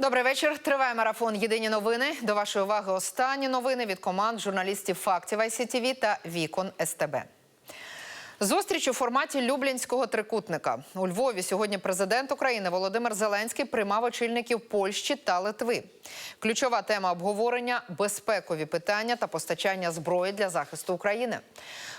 Добрий вечір. Триває марафон. Єдині новини. До вашої уваги останні новини від команд журналістів фактів ICTV та Вікон СТБ. Зустріч у форматі Люблінського трикутника у Львові. Сьогодні президент України Володимир Зеленський приймав очільників Польщі та Литви. Ключова тема обговорення безпекові питання та постачання зброї для захисту України.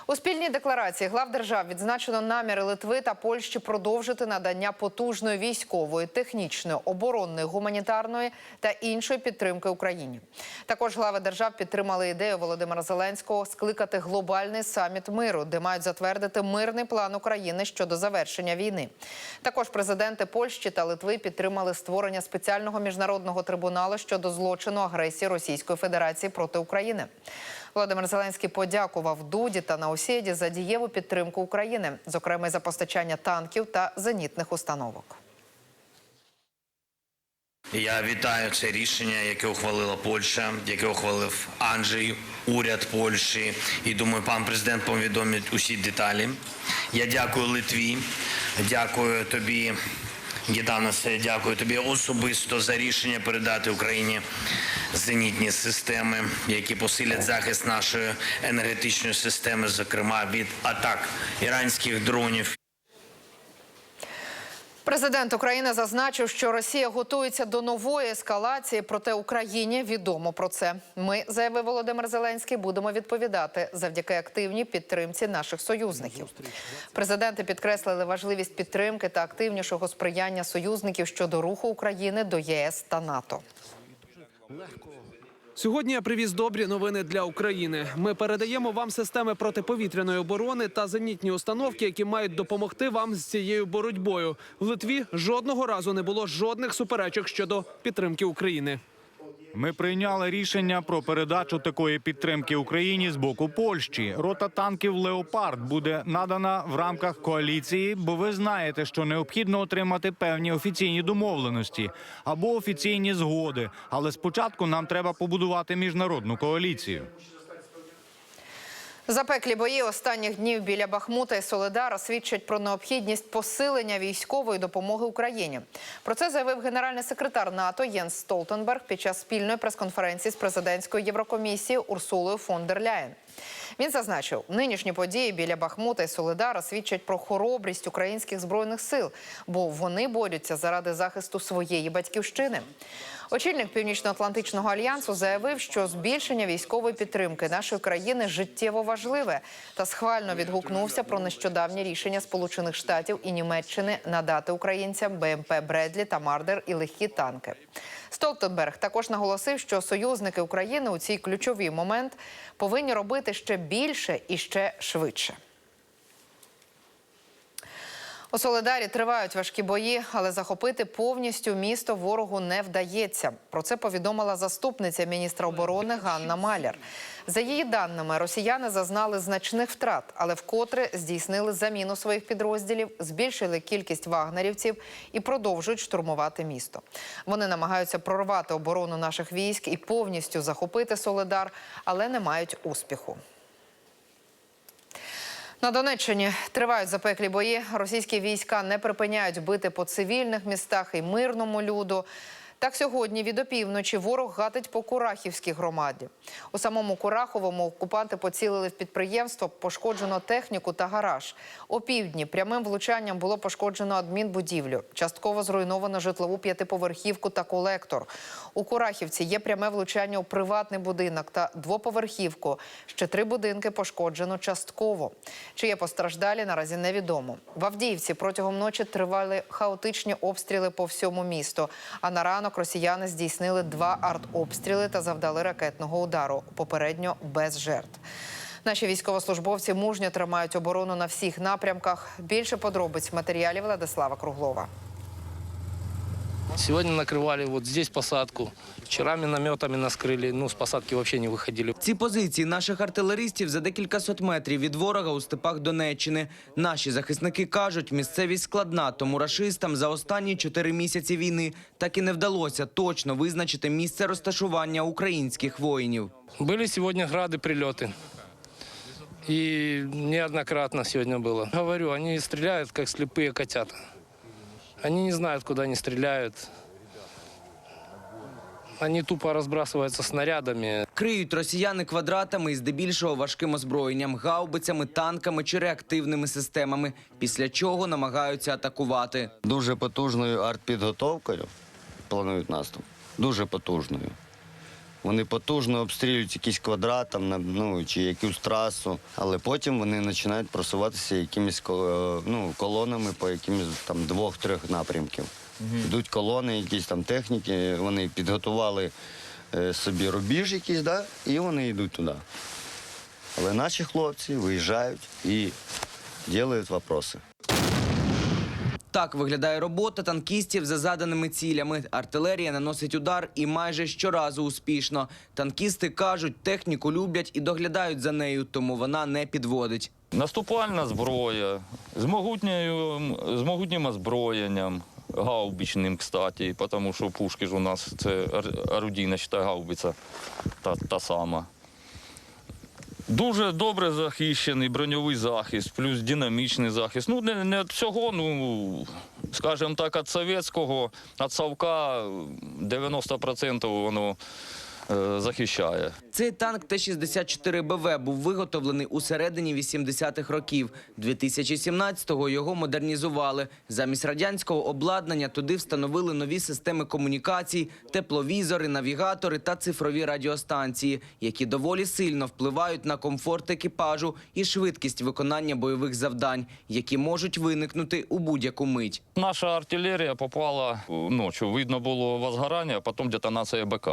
У спільній декларації глав держав відзначено наміри Литви та Польщі продовжити надання потужної військової, технічної, оборонної, гуманітарної та іншої підтримки Україні. Також глави держав підтримали ідею Володимира Зеленського скликати глобальний саміт миру, де мають затвердити мирний план України щодо завершення війни. Також президенти Польщі та Литви підтримали створення спеціального міжнародного трибуналу щодо злочину агресії Російської Федерації проти України. Володимир Зеленський подякував Дуді та Наусєді за дієву підтримку України, зокрема за постачання танків та зенітних установок. Я вітаю це рішення, яке ухвалила Польща, яке ухвалив Анджей, уряд Польщі. І думаю, пан президент повідомить усі деталі. Я дякую Литві, дякую тобі, Гітанасе, дякую тобі особисто за рішення передати Україні зенітні системи, які посилять захист нашої енергетичної системи, зокрема від атак іранських дронів. Президент України зазначив, що Росія готується до нової ескалації, проте Україні відомо про це. Ми, заявив Володимир Зеленський, будемо відповідати завдяки активній підтримці наших союзників. Президенти підкреслили важливість підтримки та активнішого сприяння союзників щодо руху України до ЄС та НАТО. Сьогодні я привіз добрі новини для України. Ми передаємо вам системи протиповітряної оборони та зенітні установки, які мають допомогти вам з цією боротьбою. В Литві жодного разу не було жодних суперечок щодо підтримки України. Ми прийняли рішення про передачу такої підтримки Україні з боку Польщі. Рота танків Леопард буде надана в рамках коаліції, бо ви знаєте, що необхідно отримати певні офіційні домовленості або офіційні згоди. Але спочатку нам треба побудувати міжнародну коаліцію. Запеклі бої останніх днів біля Бахмута і Соледара свідчать про необхідність посилення військової допомоги Україні. Про це заявив генеральний секретар НАТО Єнс Столтенберг під час спільної прес-конференції з президентською Єврокомісії Урсулою фон дер Ляєн. Він зазначив, нинішні події біля Бахмута і Соледара свідчать про хоробрість українських збройних сил, бо вони борються заради захисту своєї батьківщини. Очільник Північно-Атлантичного альянсу заявив, що збільшення військової підтримки нашої країни життєво важливе та схвально відгукнувся про нещодавнє рішення Сполучених Штатів і Німеччини надати українцям БМП Бредлі та Мардер і легкі танки. Столтенберг також наголосив, що союзники України у цій ключовий момент повинні робити ще більше і ще швидше. У Соледарі тривають важкі бої, але захопити повністю місто ворогу не вдається. Про це повідомила заступниця міністра оборони Ганна Маляр. За її даними, росіяни зазнали значних втрат, але вкотре здійснили заміну своїх підрозділів, збільшили кількість вагнерівців і продовжують штурмувати місто. Вони намагаються прорвати оборону наших військ і повністю захопити Соледар, але не мають успіху. На Донеччині тривають запеклі бої. Російські війська не припиняють бити по цивільних містах і мирному люду. Так сьогодні від опівночі ворог гатить по Курахівській громаді. У самому Кураховому окупанти поцілили в підприємство, пошкоджено техніку та гараж. Опівдні прямим влучанням було пошкоджено адмінбудівлю. Частково зруйновано житлову п'ятиповерхівку та колектор. У Курахівці є пряме влучання у приватний будинок та двоповерхівку. Ще три будинки пошкоджено частково. Чи є постраждалі, наразі невідомо. В Авдіївці протягом ночі тривали хаотичні обстріли по всьому місту. А на ранок росіяни здійснили два артобстріли та завдали ракетного удару. Попередньо без жертв. Наші військовослужбовці мужньо тримають оборону на всіх напрямках. Більше подробиць в матеріалі Владислава Круглова. Сегодня накрывали вот здесь посадку. Вчера минометами нас крыли. Ну, с посадки вообще не выходили. Ці позиції наших артилеристів за декілька сот метрів від ворога у степах Донеччини. Наші захисники кажуть, місцевість складна, тому рашистам за останні чотири місяці війни так і не вдалося точно визначити місце розташування українських воїнів. Были сегодня грады, прилеты. И неоднократно сегодня было. Говорю, они стреляют, как слепые котята. Они не знают, куда они стреляют. Они тупо розбрасуються снарядами. Криють росіяни квадратами і здебільшого важким озброєнням, гаубицями, танками чи реактивними системами, після чого намагаються атакувати. Дуже потужною артпідготовкою планують наступ. Дуже потужною. Вони потужно обстрілюють якийсь квадрат там, ну, чи якусь трасу, але потім вони починають просуватися якимись ну, колонами по якимось там двох-трьох напрямків. Йдуть колони, якісь там техніки, вони підготували е, собі рубіж якийсь, да, і вони йдуть туди. Але наші хлопці виїжджають і роблять вопроси. Так виглядає робота танкістів за заданими цілями. Артилерія наносить удар і майже щоразу успішно. Танкісти кажуть, техніку люблять і доглядають за нею, тому вона не підводить. Наступальна зброя з, могутньою, з могутнім озброєнням, гаубичним, кстати, тому що пушки ж у нас це ор- орудійна считай, гаубиця та, та сама. Дуже добре захищений броньовий захист, плюс динамічний захист. Ну, не, не від всього, ну, скажімо так, від совєтського, від Савка 90% воно захищає. Цей танк Т-64БВ був виготовлений у середині 80-х років. 2017-го його модернізували. Замість радянського обладнання туди встановили нові системи комунікацій, тепловізори, навігатори та цифрові радіостанції, які доволі сильно впливають на комфорт екіпажу і швидкість виконання бойових завдань, які можуть виникнути у будь-яку мить. Наша артилерія попала ночі. Видно було возгорання, а потім детонація БК.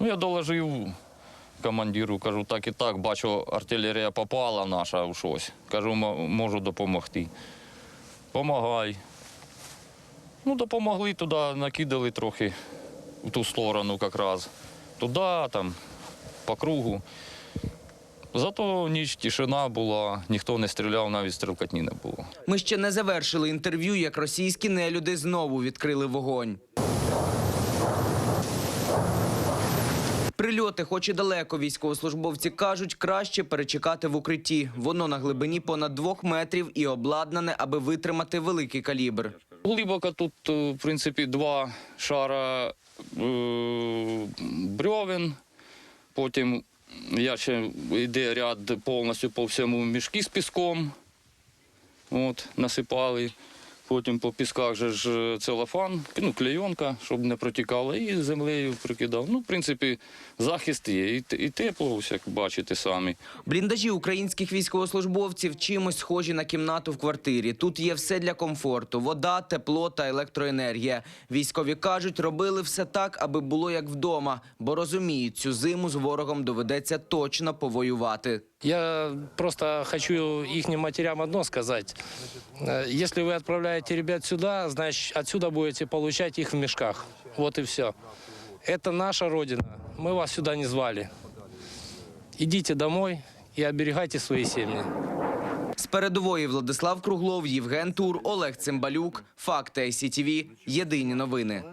Ну, я доложив командиру, кажу, так і так, бачу, артилерія попала наша в щось. Кажу, можу допомогти. Помагай. Ну, допомогли туди, накидали трохи в ту сторону якраз. Туди, там, по кругу. Зато ніч тишина була, ніхто не стріляв, навіть стрілкатні не було. Ми ще не завершили інтерв'ю, як російські нелюди знову відкрили вогонь. Прильоти, хоч і далеко, військовослужбовці кажуть, краще перечекати в укритті. Воно на глибині понад двох метрів і обладнане, аби витримати великий калібр. Глибоко тут, е, в принципі, два шара е, брьовен. Потім я ще йде ряд повністю по всьому мішки з піском. От, насипали. Потім по пісках же ж е, целофан, ну, клейонка, щоб не протікало, і землею прикидав. Ну, в принципі, захист є. І, і тепло, ось як бачите самі. Бліндажі українських військовослужбовців чимось схожі на кімнату в квартирі. Тут є все для комфорту: вода, тепло та електроенергія. Військові кажуть, робили все так, аби було як вдома, бо розуміють, цю зиму з ворогом доведеться точно повоювати. Я просто хочу их матерям одно сказать. Э, Если вы отправляете ребят сюда, значит, отсюда будете получать их в мешках. Вот и все. Это наша родина. Мы вас сюда не звали. Идите домой и оберегайте свои семьи. З передової Владислав Круглов, Євген Тур, Олег Цимбалюк. Факти ICTV. Єдині новини.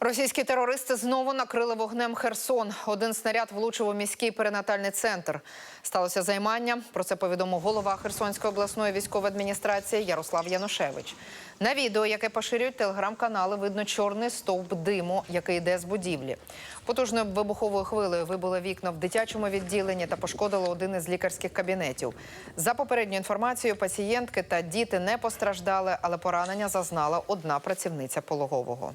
Російські терористи знову накрили вогнем Херсон. Один снаряд влучив у міський перинатальний центр. Сталося займання. Про це повідомив голова Херсонської обласної військової адміністрації Ярослав Янушевич. На відео, яке поширюють телеграм-канали, видно чорний стовп диму, який йде з будівлі. Потужною вибуховою хвилею вибило вікна в дитячому відділенні та пошкодило один із лікарських кабінетів. За попередньою інформацією, пацієнтки та діти не постраждали, але поранення зазнала одна працівниця пологового.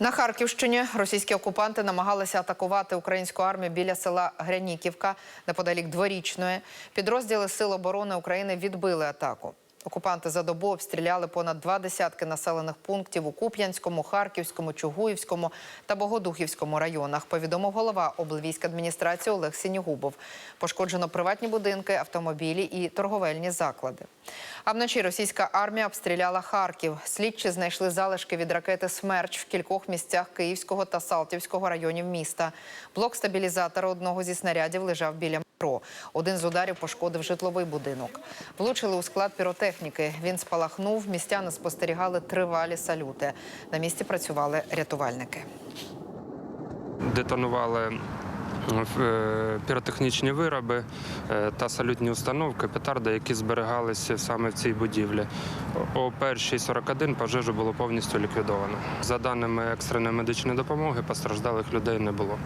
На Харківщині російські окупанти намагалися атакувати українську армію біля села Гряніківка неподалік дворічної. Підрозділи Сил оборони України відбили атаку. Окупанти за добу обстріляли понад два десятки населених пунктів у Куп'янському, Харківському, Чугуївському та Богодухівському районах. Повідомив голова облвійськадміністрації Олег Сінігубов. Пошкоджено приватні будинки, автомобілі і торговельні заклади. А вночі російська армія обстріляла Харків. Слідчі знайшли залишки від ракети «Смерч» в кількох місцях Київського та Салтівського районів міста. Блок стабілізатора одного зі снарядів лежав біля метро. Один з ударів пошкодив житловий будинок. Влучили у склад піротехніки. Він спалахнув. Містяни спостерігали тривалі салюти. На місці працювали рятувальники. детонували е, піротехнічні вироби е, та салютні установки, петарди, які зберігалися саме в цій будівлі. О першій 41 пожежу було повністю ліквідовано. За даними екстреної медичної допомоги, постраждалих людей не було.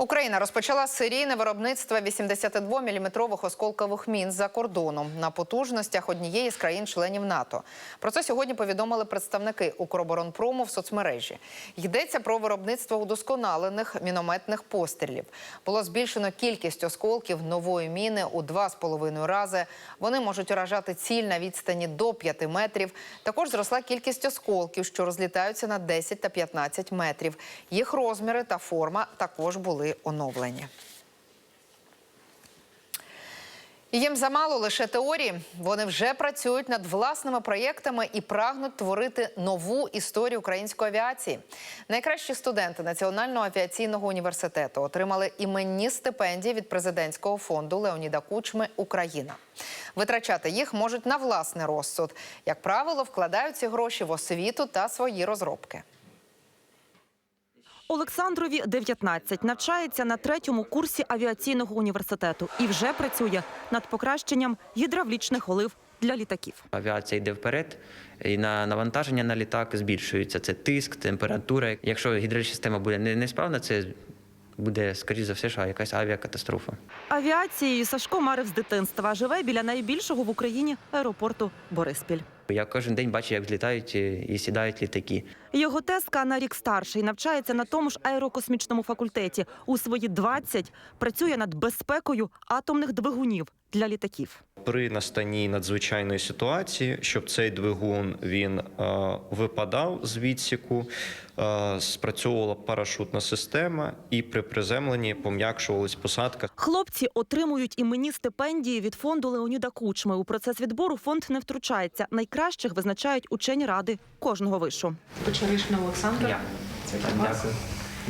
Україна розпочала серійне виробництво 82-мм осколкових мін за кордоном на потужностях однієї з країн-членів НАТО. Про це сьогодні повідомили представники Укроборонпрому в соцмережі. Йдеться про виробництво удосконалених мінометних пострілів. Було збільшено кількість осколків нової міни у 2,5 рази. Вони можуть уражати ціль на відстані до 5 метрів. Також зросла кількість осколків, що розлітаються на 10 та 15 метрів. Їх розміри та форма також були оновлені. Їм замало лише теорії. Вони вже працюють над власними проєктами і прагнуть творити нову історію української авіації. Найкращі студенти Національного авіаційного університету отримали іменні стипендії від президентського фонду Леоніда Кучми Україна. Витрачати їх можуть на власний розсуд. Як правило, вкладають ці гроші в освіту та свої розробки. Олександрові 19, навчається на третьому курсі авіаційного університету і вже працює над покращенням гідравлічних олив для літаків. Авіація йде вперед, і на навантаження на літак збільшується. Це тиск, температура. Якщо гідравлічна система буде не- несправна, це буде, скоріш за все, що якась авіакатастрофа. Авіацією Сашко марив з дитинства. Живе біля найбільшого в Україні аеропорту Бориспіль. Я кожен день бачу, як злітають і і сідають літаки. Його тезка на рік старший навчається на тому ж аерокосмічному факультеті. У свої 20 працює над безпекою атомних двигунів для літаків. при настанні надзвичайної ситуації, щоб цей двигун він е, випадав з відсіку, е, спрацьовувала парашутна система, і при приземленні пом'якшувалась посадка. Хлопці отримують іменні стипендії від фонду Леоніда Кучми. У процес відбору фонд не втручається. Найкращих визначають учені ради кожного вишу. Почаришна Олександра. Я. Це. Дякую.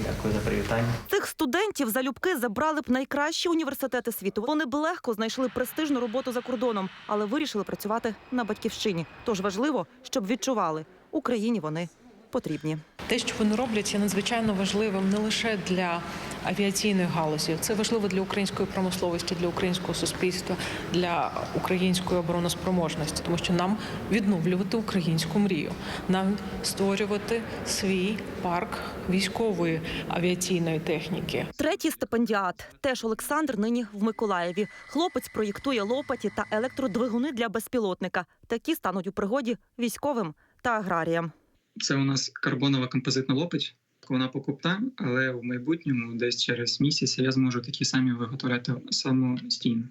Дякую за привітання. Цих студентів залюбки забрали б найкращі університети світу. Вони б легко знайшли престижну роботу за кордоном, але вирішили працювати на батьківщині. Тож важливо, щоб відчували Україні вони потрібні. Те, що вони роблять, є надзвичайно важливим не лише для авіаційної галузі, це важливо для української промисловості, для українського суспільства, для української обороноспроможності, тому що нам відновлювати українську мрію, нам створювати свій парк військової авіаційної техніки. Третій стипендіат теж Олександр нині в Миколаєві. Хлопець проєктує лопаті та електродвигуни для безпілотника. Такі стануть у пригоді військовим та аграріям. Це у нас карбонова композитна лопать. Вона покупна, але в майбутньому, десь через місяць, я зможу такі самі виготовляти самостійно.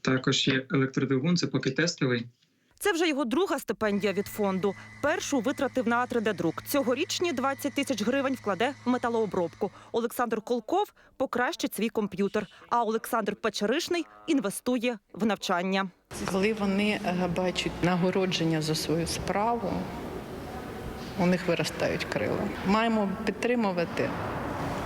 Також є електродвигун, це поки тестовий. Це вже його друга стипендія від фонду. Першу витратив на 3D-друк. Цьогорічні 20 тисяч гривень вкладе в металообробку. Олександр Колков покращить свій комп'ютер. А Олександр Печеришний інвестує в навчання. Коли вони е, бачать нагородження за свою справу, у них виростають крила. Маємо підтримувати,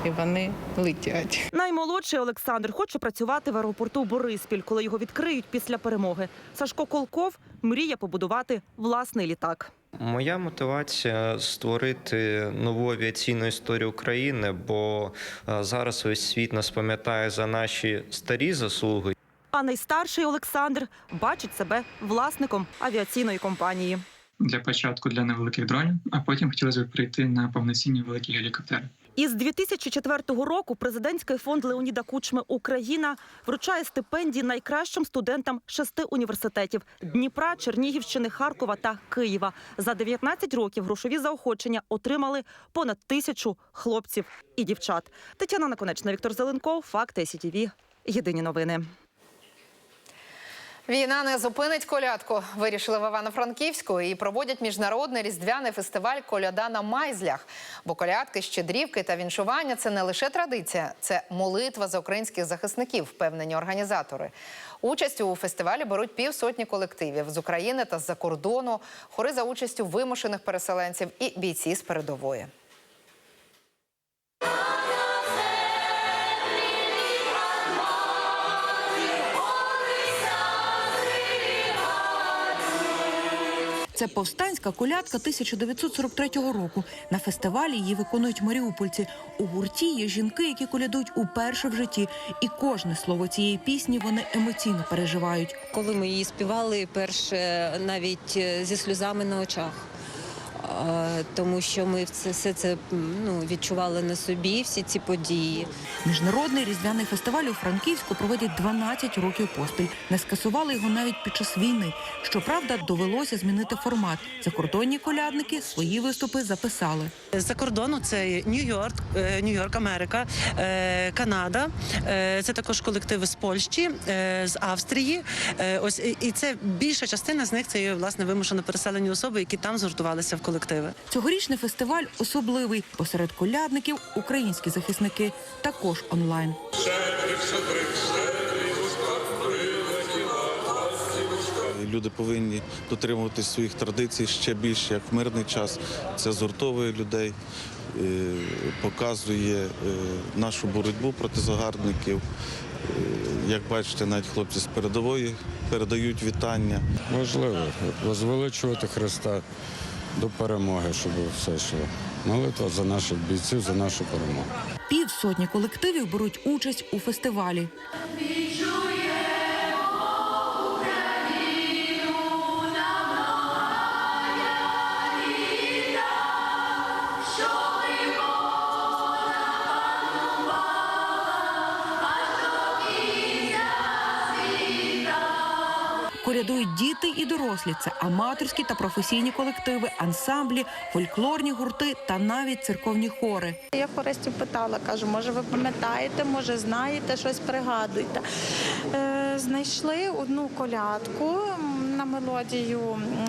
і вони летять. Наймолодший Олександр хоче працювати в аеропорту Бориспіль, коли його відкриють після перемоги. Сашко Колков мріє побудувати власний літак. Моя мотивація створити нову авіаційну історію України, бо е, зараз весь світ нас пам'ятає за наші старі заслуги. А найстарший Олександр бачить себе власником авіаційної компанії. Для початку для невеликих дронів, а потім хотілося б прийти на повноцінні великі гелікоптери. Із 2004 року президентський фонд Леоніда Кучми Україна вручає стипендії найкращим студентам шести університетів Дніпра, Чернігівщини, Харкова та Києва. За 19 років грошові заохочення отримали понад тисячу хлопців і дівчат. Тетяна Наконечна, Віктор Зеленков, Факти СІТІВІ. Єдині новини. Війна не зупинить колядку. Вирішили в Івано-Франківську і проводять міжнародний різдвяний фестиваль Коляда на майзлях. Бо колядки, щедрівки та віншування це не лише традиція, це молитва за українських захисників, впевнені організатори. Участь у фестивалі беруть півсотні колективів з України та з-за кордону, хори за участю вимушених переселенців і бійці з передової. Це повстанська колядка 1943 року. На фестивалі її виконують маріупольці. У гурті є жінки, які колядують уперше в житті, і кожне слово цієї пісні вони емоційно переживають. Коли ми її співали, перше навіть е, зі сльозами на очах. Е, Тому що ми все, все це ну, відчували на собі, всі ці події. Міжнародний різдвяний фестиваль у Франківську проводять 12 років поспіль. Не скасували його навіть під час війни. Щоправда, довелося змінити формат. Закордонні колядники свої виступи записали. За кордону це Нью-Йорк, е, Нью-Йорк, Америка, е, Канада. е, Це також колективи з Польщі, е, з Австрії. Е, Ось і- це більша частина з них це є власне вимушено переселені особи, які там згуртувалися в колективи. Цьогорічний фестиваль особливий. Посеред колядників українські захисники також онлайн. Люди повинні дотримуватись своїх традицій ще більше, як в мирний час. Це згуртовує людей, е, показує е, нашу боротьбу проти загарбників. Е, Як бачите, навіть хлопці з передової передають вітання. Важливо возвеличувати Христа до перемоги, щоб все йшло. Молитва за наших бійців, за нашу перемогу. Півсотні колективів беруть участь у фестивалі. Колядують діти і дорослі. Це аматорські та професійні колективи, ансамблі, фольклорні гурти та навіть церковні хори. Я хористів питала, кажу, може ви пам'ятаєте, може знаєте, щось пригадуєте. Е, знайшли одну колядку мелодію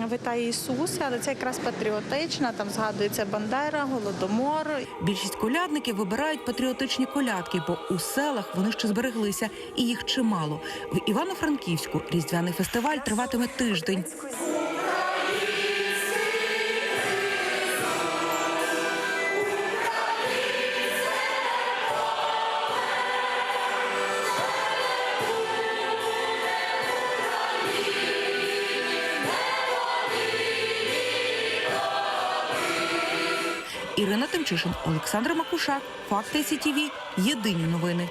«Витай Ісусе, але це якраз патріотична, там згадується Бандера, Голодомор. Більшість колядників вибирають патріотичні колядки, бо у селах вони ще збереглися, і їх чимало. В Івано-Франківську різдвяний фестиваль триватиме тиждень. Ірина Олександр Макушак, Факти СІТІВІ. Єдині новини.